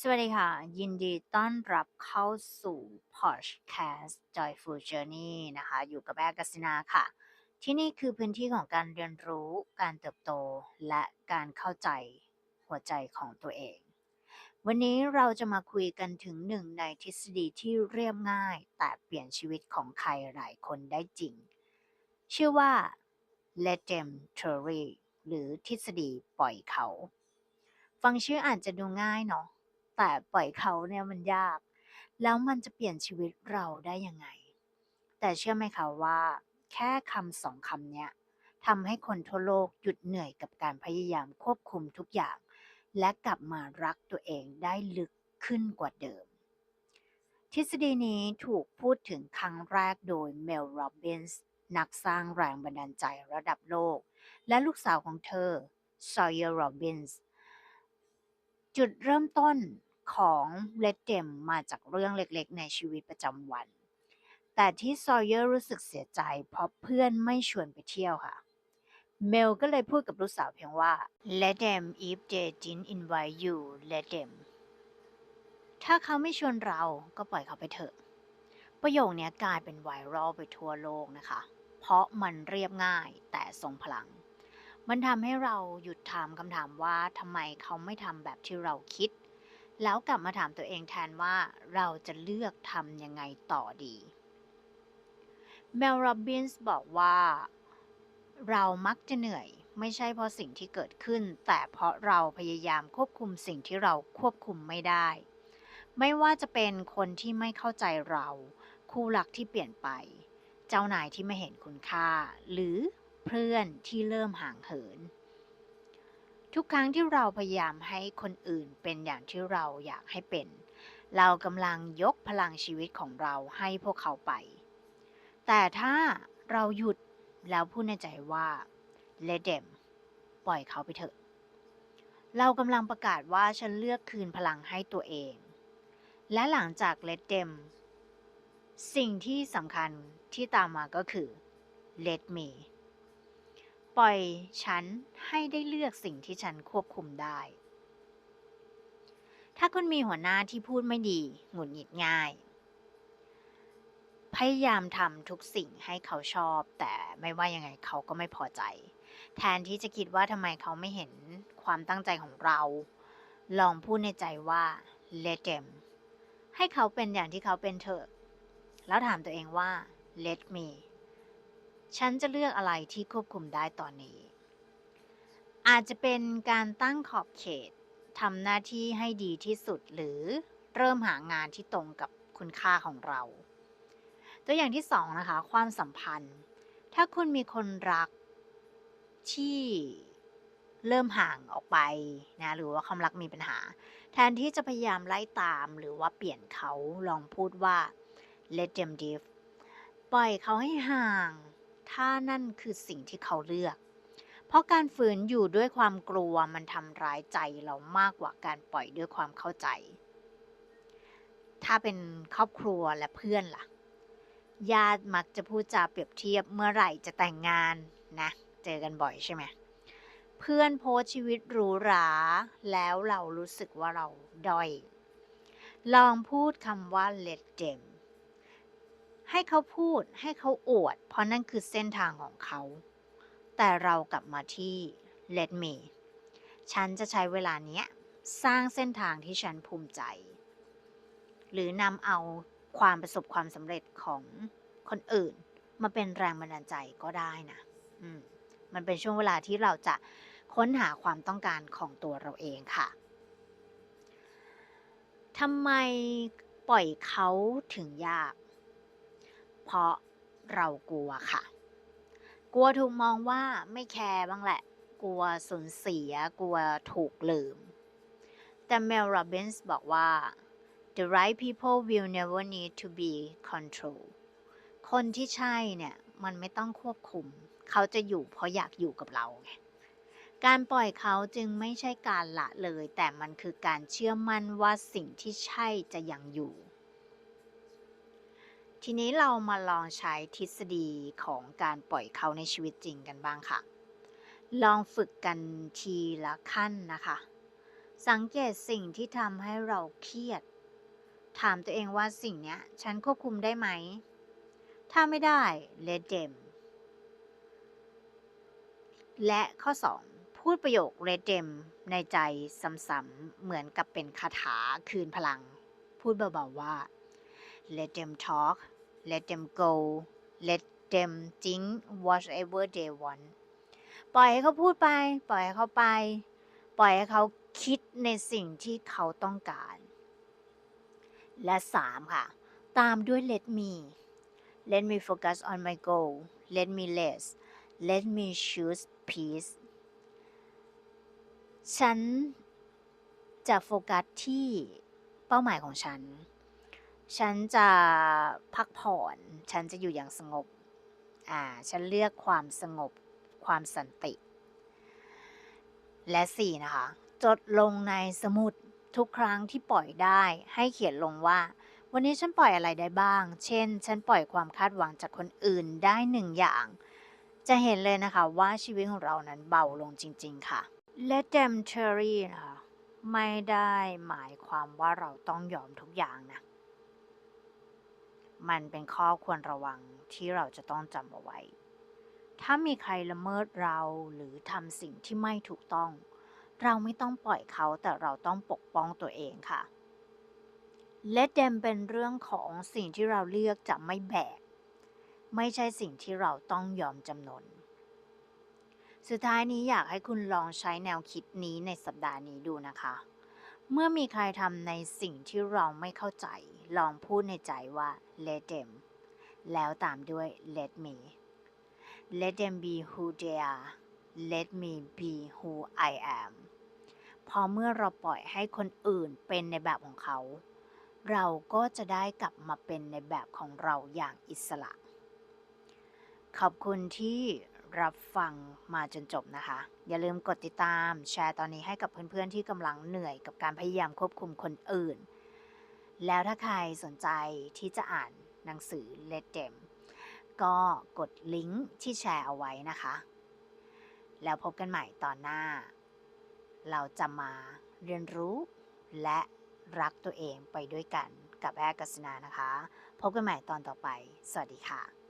สวัสดีค่ะ ยินดีต้อนรับเข้าสู่ Podcast Joyful Journey นะคะ อยู่กับแอร์กัสซินาค่ะ ที่นี่คือพื้นที่ของการเรียนรู้ การเติบโต และการเข้าใจหัวใจของตัวเอง วันนี้เราจะมาคุยกันถึงหนึ่งในทฤษฎีที่เรียบง่าย แต่เปลี่ยนชีวิตของใครหลายคนได้จริง ชื่อว่า Let them theory หรือทฤษฎีปล่อยเขา ฟังชื่ออาจจะดูง่ายเนาะ แต่ปล่อยเขาเนี่ยมันยาก แล้วมันจะเปลี่ยนชีวิตเราได้ยังไง แต่เชื่อไหมคะว่า แค่คำสองคำเนี้ยทำให้คนทั่วโลกหยุดเหนื่อยกับการพยายามควบคุมทุกอย่าง และกลับมารักตัวเองได้ลึกขึ้นกว่าเดิม ทฤษฎีนี้ถูกพูดถึงครั้งแรกโดยเมลโรบินส์นักสร้างแรงบันดาลใจระดับโลก และลูกสาวของเธอซอยเยอร์โรบินส์จุดเริ่มต้น ของเลดเดมมาจากเรื่องเล็กๆ ในชีวิตประจำวัน แต่ที่ซอยเยอร์รู้สึกเสียใจ เพราะเพื่อนไม่ชวนไปเที่ยวค่ะ เมลก็เลยพูดกับลูกสาวเพียงว่า let them if they didn't invite you let them ถ้าเขาไม่ชวนเราก็ปล่อยเขาไปเถอะ ประโยคนี้กลายเป็นไวรัลไปทั่วโลกนะคะ เพราะมันเรียบง่ายแต่ทรงพลัง มันทำให้เราหยุดถามคำถามว่าทำไมเขาไม่ทำแบบที่เราคิด แล้วกลับมาถามตัวเองแทนว่าเราจะเลือกทำยังไงต่อดีเมลโรบินส์บอกว่า เรามักจะเหนื่อย ไม่ใช่เพราะสิ่งที่เกิดขึ้น แต่เพราะเราพยายามควบคุมสิ่งที่เราควบคุมไม่ได้ ไม่ว่าจะเป็นคนที่ไม่เข้าใจเรา คู่รักที่เปลี่ยนไป เจ้านายที่ไม่เห็นคุณค่า หรือเพื่อนที่เริ่มห่างเหิน ทุกครั้งที่เราพยายามให้คนอื่นเป็นอย่างที่เราอยากให้เป็น เรากำลังยกพลังชีวิตของเราให้พวกเขาไป แต่ถ้าเราหยุดแล้วพูดในใจว่า let them ปล่อยเขาไปเถอะ เรากำลังประกาศว่าฉันเลือกคืนพลังให้ตัวเอง และหลังจาก let them สิ่งที่สำคัญที่ตามมาก็คือ let me ปล่อยฉันให้ได้เลือกสิ่งที่ฉันควบคุมได้ ถ้าคุณมีหัวหน้าที่พูดไม่ดี หงุดหงิดง่าย พยายามทำทุกสิ่งให้เขาชอบ แต่ไม่ว่ายังไงเขาก็ไม่พอใจ แทนที่จะคิดว่าทำไมเขาไม่เห็นความตั้งใจของเรา ลองพูดในใจว่า let them ให้เขาเป็นอย่างที่เขาเป็นเถอะ แล้วถามตัวเองว่า let me ฉันจะเลือกอะไรที่ควบคุมได้ตอนนี้ อาจจะเป็นการตั้งขอบเขตทำหน้าที่ให้ดีที่สุดหรือเริ่มหางานที่ตรงกับคุณค่าของเรา ตัวอย่างที่สองนะคะ ความสัมพันธ์ ถ้าคุณมีคนรักที่เริ่มห่างออกไปนะหรือว่าความรักมีปัญหา แทนที่จะพยายามไล่ตามหรือว่าเปลี่ยนเขาลองพูดว่า let them drift ปล่อยเขาให้ห่าง ถ้านั่นคือสิ่งที่เขาเลือก เพราะการฝืนอยู่ด้วยความกลัวมันทำร้ายใจเรามากกว่าการปล่อยด้วยความเข้าใจถ้าเป็นครอบครัวและเพื่อนล่ะ ญาติมักจะพูดจาเปรียบเทียบเมื่อไหร่จะแต่งงานนะ เจอกันบ่อยใช่ไหม เพื่อนโพสชีวิตหรูหรา แล้วเรารู้สึกว่าเราด้อย ลองพูดคำว่า let them ให้เขาพูดให้เขาอวด เพราะนั่นคือเส้นทางของเขา แต่เรากลับมาที่ let me ฉันจะใช้เวลาเนี้ย สร้างเส้นทางที่ฉันภูมิใจ หรือนำเอาความประสบความสำเร็จของคนอื่น มาเป็นแรงบันดาลใจก็ได้นะมมันเป็นช่วงเวลาที่เราจะค้นหาความต้องการของตัวเราเองค่ะทำไมปล่อยเขาถึงยาก เพราะเรากลัวค่ะ กลัวถูกมองว่าไม่แคร์บ้างแหละ กลัวสูญเสีย กลัวถูกลืม แต่เมลโรบินส์บอกว่า the right people will never need to be controlled คนที่ใช่เนี่ย มันไม่ต้องควบคุม เขาจะอยู่เพราะอยากอยู่กับเราไงการปล่อยเขาจึงไม่ใช่การละเลย แต่มันคือการเชื่อมั่นว่าสิ่งที่ใช่จะยังอยู่ ทีนี้เรามาลองใช้ทฤษฎีของการปล่อยเขาในชีวิตจริงกันบ้างค่ะ ลองฝึกกันทีละขั้นนะคะ สังเกตสิ่งที่ทำให้เราเครียด ถามตัวเองว่าสิ่งนี้ฉันควบคุมได้ไหม ถ้าไม่ได้ let them และข้อ 2 พูดประโยค let them ในใจซ้ำๆเหมือนกับเป็นคาถาคืนพลัง พูดเบาๆว่า let them talk let them go let them think whatever they want ปล่อยให้เขาพูดไป ปล่อยให้เขาไป ปล่อยให้เขาคิดในสิ่งที่เขาต้องการ และ3ค่ะ ตามด้วย let me let me focus on my goal let me rest let me choose peace ฉันจะโฟกัสที่เป้าหมายของฉัน ฉันจะพักผ่อน ฉันจะอยู่อย่างสงบ อ่า ฉันเลือกความสงบ ความสันติ และ4นะคะ จดลงในสมุดทุกครั้งที่ปล่อยได้ ให้เขียนลงว่า วันนี้ฉันปล่อยอะไรได้บ้าง เช่น ฉันปล่อยความคาดหวังจากคนอื่นได้หนึ่งอย่าง จะเห็นเลยนะคะว่าชีวิตของเรานั้นเบาลงจริง ๆ ค่ะ Let them cherry นะคะ ไม่ได้หมายความว่าเราต้องยอมทุกอย่างนะ มันเป็นข้อควรระวังที่เราจะต้องจำเอาไว้ ถ้ามีใครละเมิดเราหรือทำสิ่งที่ไม่ถูกต้อง เราไม่ต้องปล่อยเขาแต่เราต้องปกป้องตัวเองค่ะ Let them เป็นเรื่องของสิ่งที่เราเลือกจะไม่แบก ไม่ใช่สิ่งที่เราต้องยอมจำนน สุดท้ายนี้อยากให้คุณลองใช้แนวคิดนี้ในสัปดาห์นี้ดูนะคะ เมื่อมีใครทำในสิ่งที่เราไม่เข้าใจ ลองพูดในใจว่า let them แล้วตามด้วย let me let them be who they are let me be who I am พอเมื่อเราปล่อยให้คนอื่นเป็นในแบบของเขา เราก็จะได้กลับมาเป็นในแบบของเราอย่างอิสระ ขอบคุณที่ รับฟังมาจนจบนะคะ อย่าลืมกดติดตามแชร์ตอนนี้ให้กับเพื่อนๆที่กำลังเหนื่อยกับการพยายามควบคุมคนอื่น แล้วถ้าใครสนใจที่จะอ่านหนังสือ Let Them ก็กดลิงก์ที่แชร์เอาไว้นะคะ แล้วพบกันใหม่ตอนหน้า เราจะมาเรียนรู้และรักตัวเองไปด้วยกันกับแอร์กัสนานะคะ พบกันใหม่ตอนต่อไป สวัสดีค่ะ